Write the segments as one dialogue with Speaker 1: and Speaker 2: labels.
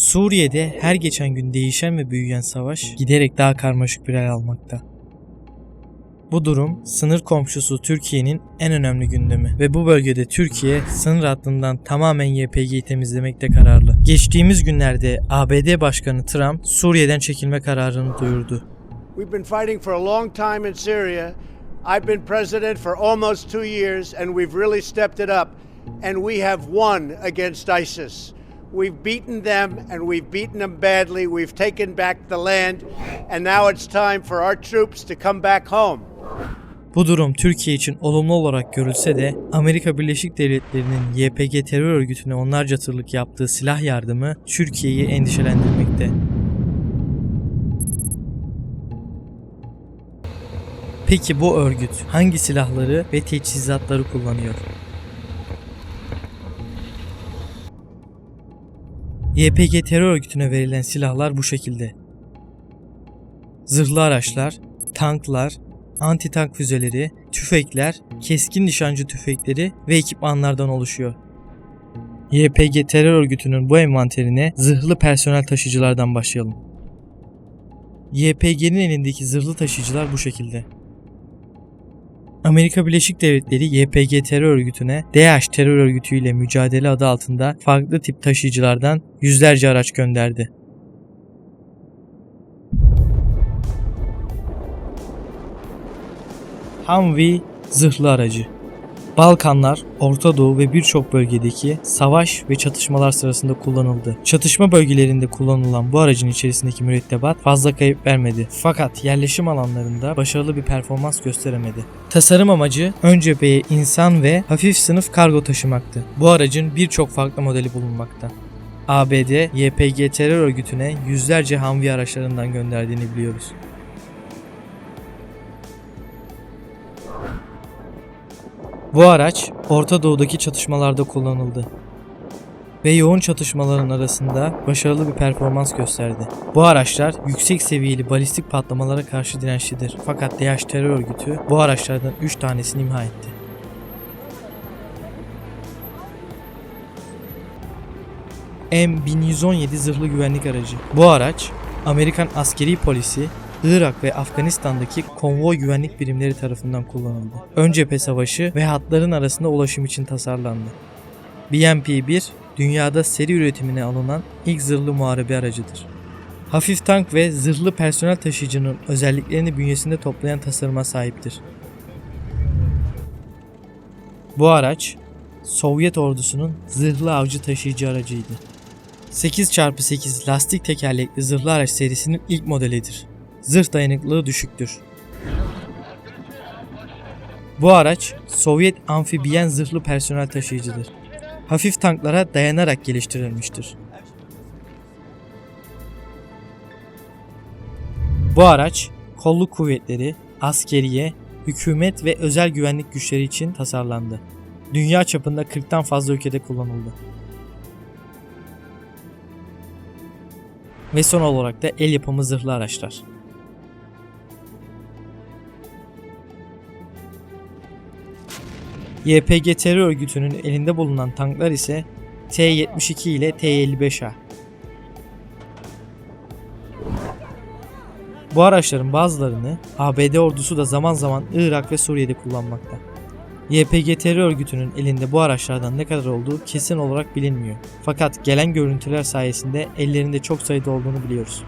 Speaker 1: Suriye'de her geçen gün değişen ve büyüyen savaş giderek daha karmaşık bir hal almakta. Bu durum sınır komşusu Türkiye'nin en önemli gündemi ve bu bölgede Türkiye sınır hattından tamamen YPG'yi temizlemekte kararlı. Geçtiğimiz günlerde ABD Başkanı Trump Suriye'den çekilme kararını duyurdu.
Speaker 2: We've been fighting for a long time in Syria. I've been president for almost two years, and we've really stepped it up. And we have won against ISIS. We've beaten them, and we've beaten them badly. We've taken back the land, and now it's time for our troops to come back home.
Speaker 1: Bu durum Türkiye için olumlu olarak görülse de Amerika Birleşik Devletleri'nin YPG terör örgütüne onlarca tırlık yaptığı silah yardımı Türkiye'yi endişelendirmekte. Peki bu örgüt hangi silahları ve teçhizatları kullanıyor? YPG terör örgütüne verilen silahlar bu şekilde. Zırhlı araçlar, tanklar, anti-tank füzeleri, tüfekler, keskin nişancı tüfekleri ve ekipmanlardan oluşuyor. YPG terör örgütünün bu envanterine zırhlı personel taşıyıcılardan başlayalım. YPG'nin elindeki zırhlı taşıyıcılar bu şekilde. Amerika Birleşik Devletleri YPG terör örgütüne DH terör örgütüyle mücadele adı altında farklı tip taşıyıcılardan yüzlerce araç gönderdi. Humvee zırhlı aracı. Balkanlar, Orta Doğu ve birçok bölgedeki savaş ve çatışmalar sırasında kullanıldı. Çatışma bölgelerinde kullanılan bu aracın içerisindeki mürettebat fazla kayıp vermedi. Fakat yerleşim alanlarında başarılı bir performans gösteremedi. Tasarım amacı ön cepheye insan ve hafif sınıf kargo taşımaktı. Bu aracın birçok farklı modeli bulunmakta. ABD, YPG terör örgütüne yüzlerce Humvee araçlarından gönderdiğini biliyoruz. Bu araç Orta Doğu'daki çatışmalarda kullanıldı ve yoğun çatışmaların arasında başarılı bir performans gösterdi. Bu araçlar yüksek seviyeli balistik patlamalara karşı dirençlidir. Fakat DH terör örgütü bu araçlardan 3 tanesini imha etti. M1117 zırhlı güvenlik aracı. Bu araç Amerikan askeri polisi Irak ve Afganistan'daki konvoy güvenlik birimleri tarafından kullanıldı. Ön cephe savaşı ve hatların arasında ulaşım için tasarlandı. BMP-1 dünyada seri üretimine alınan ilk zırhlı muharebe aracıdır. Hafif tank ve zırhlı personel taşıyıcının özelliklerini bünyesinde toplayan tasarıma sahiptir. Bu araç Sovyet ordusunun zırhlı avcı taşıyıcı aracıydı. 8x8 lastik tekerlekli zırhlı araç serisinin ilk modelidir. Zırh dayanıklılığı düşüktür. Bu araç Sovyet amfibiyen zırhlı personel taşıyıcıdır. Hafif tanklara dayanarak geliştirilmiştir. Bu araç kolluk kuvvetleri, askeriye, hükümet ve özel güvenlik güçleri için tasarlandı. Dünya çapında 40'tan fazla ülkede kullanıldı. Ve son olarak da el yapımı zırhlı araçlar. YPG terör örgütünün elinde bulunan tanklar ise T-72 ile T-55A. Bu araçların bazılarını ABD ordusu da zaman zaman Irak ve Suriye'de kullanmakta. YPG terör örgütünün elinde bu araçlardan ne kadar olduğu kesin olarak bilinmiyor. Fakat gelen görüntüler sayesinde ellerinde çok sayıda olduğunu biliyoruz.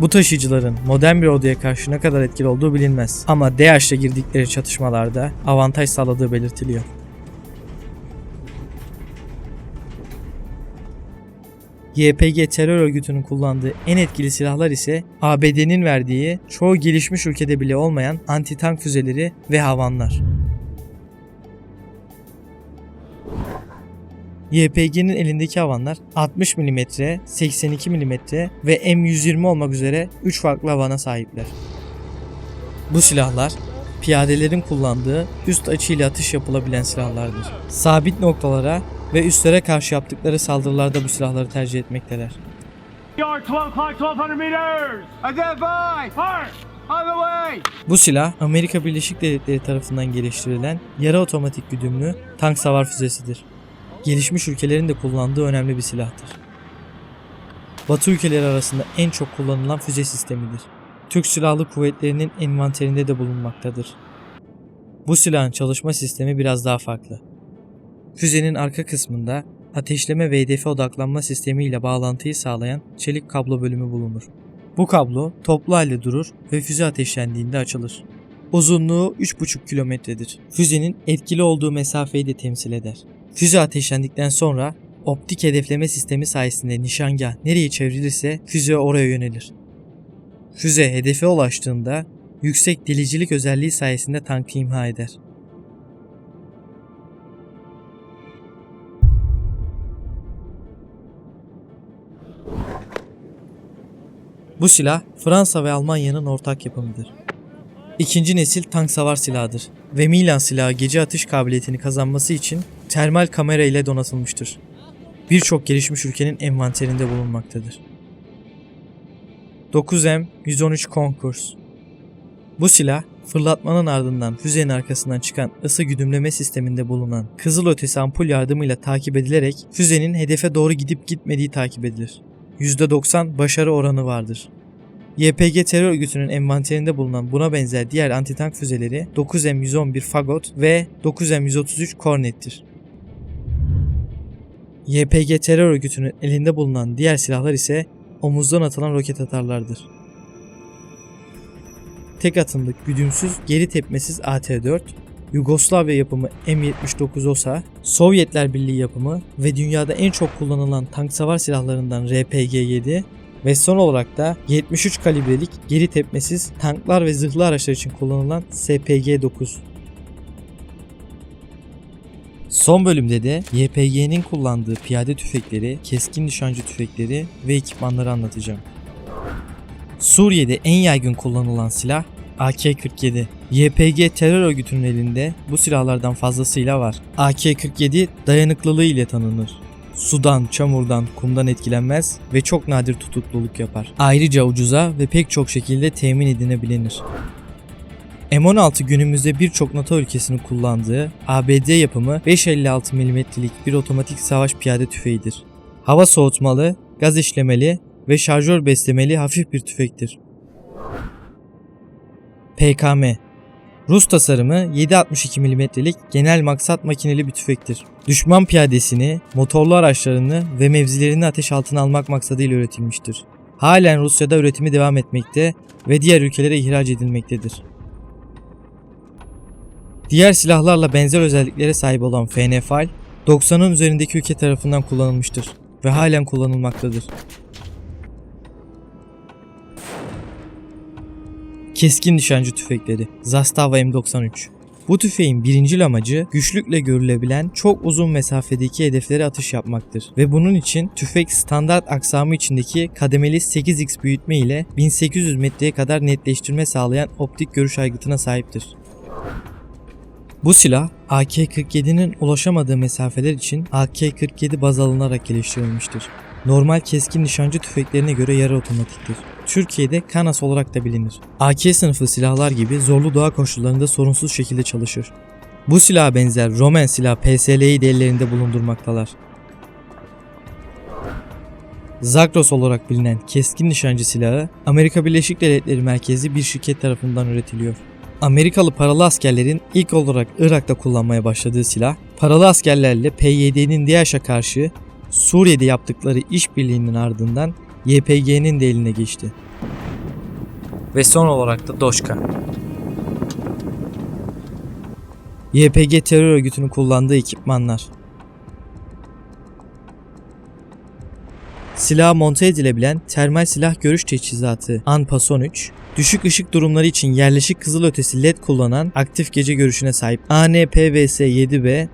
Speaker 1: Bu taşıyıcıların modern bir orduya karşı ne kadar etkili olduğu bilinmez. Ama DAEŞ'le girdikleri çatışmalarda avantaj sağladığı belirtiliyor. YPG terör örgütünün kullandığı en etkili silahlar ise ABD'nin verdiği çoğu gelişmiş ülkede bile olmayan anti-tank füzeleri ve havanlar. YPG'nin elindeki havanlar 60 mm, 82 mm ve M120 olmak üzere 3 farklı havana sahipler. Bu silahlar piyadelerin kullandığı üst açıyla atış yapılabilen silahlardır. Sabit noktalara ve üstlere karşı yaptıkları saldırılarda bu silahları tercih etmekteler.
Speaker 3: Yard 12 clock 1200 meters.
Speaker 4: Identify!
Speaker 3: Fire.
Speaker 4: On the way!
Speaker 1: Bu silah Amerika Birleşik Devletleri tarafından geliştirilen yarı otomatik güdümlü tank savar füzesidir. Gelişmiş ülkelerin de kullandığı önemli bir silahtır. Batı ülkeleri arasında en çok kullanılan füze sistemidir. Türk Silahlı Kuvvetleri'nin envanterinde de bulunmaktadır. Bu silahın çalışma sistemi biraz daha farklı. Füzenin arka kısmında ateşleme ve hedefe odaklanma sistemi ile bağlantıyı sağlayan çelik kablo bölümü bulunur. Bu kablo toplu halde durur ve füze ateşlendiğinde açılır. Uzunluğu 3,5 kilometredir. Füzenin etkili olduğu mesafeyi de temsil eder. Füze ateşlendikten sonra optik hedefleme sistemi sayesinde nişangah nereye çevrilirse füze oraya yönelir. Füze hedefe ulaştığında yüksek delicilik özelliği sayesinde tankı imha eder. Bu silah Fransa ve Almanya'nın ortak yapımıdır. İkinci nesil tank savar silahıdır ve Milan silahı gece atış kabiliyetini kazanması için termal kamera ile donatılmıştır. Birçok gelişmiş ülkenin envanterinde bulunmaktadır. 9M 113 Concourse Bu silah fırlatmanın ardından füzenin arkasından çıkan ısı güdümleme sisteminde bulunan kızılötesi ampul yardımıyla takip edilerek füzenin hedefe doğru gidip gitmediği takip edilir. %90 başarı oranı vardır. YPG terör örgütünün envanterinde bulunan buna benzer diğer antitank füzeleri 9M111 Fagot ve 9M133 Cornet'tir. YPG terör örgütünün elinde bulunan diğer silahlar ise omuzdan atılan roket atarlardır. Tek atımlık güdümsüz geri tepmesiz AT-4, Yugoslavya yapımı M79 OSA, Sovyetler Birliği yapımı ve dünyada en çok kullanılan tank savar silahlarından RPG-7 ve son olarak da 73 kalibrelik geri tepmesiz tanklar ve zırhlı araçlar için kullanılan SPG-9. Son bölümde de YPG'nin kullandığı piyade tüfekleri, keskin nişancı tüfekleri ve ekipmanları anlatacağım. Suriye'de en yaygın kullanılan silah AK-47. YPG terör örgütünün elinde bu silahlardan fazlasıyla var. AK-47 dayanıklılığı ile tanınır. Sudan, çamurdan, kumdan etkilenmez ve çok nadir tutukluluk yapar. Ayrıca ucuza ve pek çok şekilde temin edilebilir. M16 günümüzde birçok NATO ülkesinin kullandığı ABD yapımı 5.56 mm'lik bir otomatik savaş piyade tüfeğidir. Hava soğutmalı, gaz işlemeli ve şarjör beslemeli hafif bir tüfektir. PKM Rus tasarımı 7.62 mm'lik genel maksat makineli bir tüfektir. Düşman piyadesini, motorlu araçlarını ve mevzilerini ateş altına almak maksadıyla üretilmiştir. Halen Rusya'da üretimi devam etmekte ve diğer ülkelere ihraç edilmektedir. Diğer silahlarla benzer özelliklere sahip olan FNFAL, 90'ın üzerindeki ülke tarafından kullanılmıştır ve halen kullanılmaktadır. Keskin nişancı tüfekleri Zastava M93 Bu tüfeğin birincil amacı güçlükle görülebilen çok uzun mesafedeki hedeflere atış yapmaktır ve bunun için tüfek standart aksamı içindeki kademeli 8x büyütme ile 1800 metreye kadar netleştirme sağlayan optik görüş aygıtına sahiptir. Bu silah AK-47'nin ulaşamadığı mesafeler için AK-47 baz alınarak geliştirilmiştir. Normal keskin nişancı tüfeklerine göre yarı otomatiktir. Türkiye'de Kanas olarak da bilinir. AK sınıfı silahlar gibi zorlu doğa koşullarında sorunsuz şekilde çalışır. Bu silaha benzer Roman silah PSL'yi de ellerinde bulundurmaktalar. Zagros olarak bilinen keskin nişancı silahı Amerika Birleşik Devletleri merkezi bir şirket tarafından üretiliyor. Amerikalı paralı askerlerin ilk olarak Irak'ta kullanmaya başladığı silah, paralı askerlerle PYD'nin DAEŞ'e karşı Suriye'de yaptıkları işbirliğinin ardından YPG'nin de eline geçti. Ve son olarak da Doşka. YPG terör örgütünün kullandığı ekipmanlar. Silaha monte edilebilen termal silah görüş teçhizatı Anpa-Son 3, düşük ışık durumları için yerleşik kızılötesi LED kullanan aktif gece görüşüne sahip ANPVS-7B,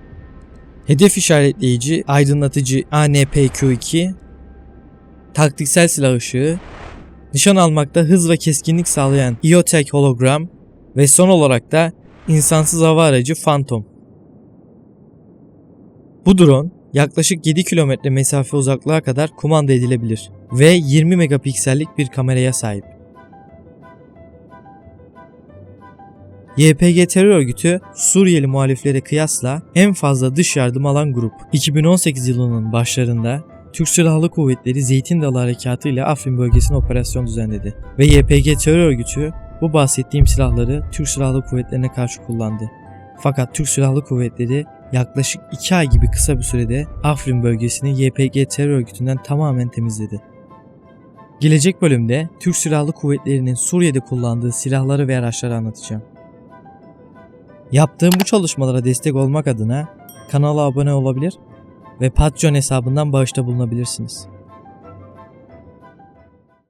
Speaker 1: hedef işaretleyici aydınlatıcı ANPQ-2, taktiksel silah ışığı, nişan almakta hız ve keskinlik sağlayan IOTech hologram ve son olarak da insansız hava aracı Phantom. Bu drone yaklaşık 7 kilometre mesafe uzaklığa kadar kumanda edilebilir ve 20 megapiksellik bir kameraya sahip. YPG terör örgütü Suriyeli muhaliflere kıyasla en fazla dış yardım alan grup. 2018 yılının başlarında Türk Silahlı Kuvvetleri Zeytin Dalı Harekatı ile Afrin bölgesine operasyon düzenledi ve YPG terör örgütü bu bahsettiğim silahları Türk Silahlı Kuvvetlerine karşı kullandı. Fakat Türk Silahlı Kuvvetleri yaklaşık 2 ay gibi kısa bir sürede Afrin bölgesini YPG terör örgütünden tamamen temizledi. Gelecek bölümde Türk Silahlı Kuvvetleri'nin Suriye'de kullandığı silahları ve araçları anlatacağım. Yaptığım bu çalışmalara destek olmak adına kanala abone olabilir ve Patreon hesabından bağışta bulunabilirsiniz.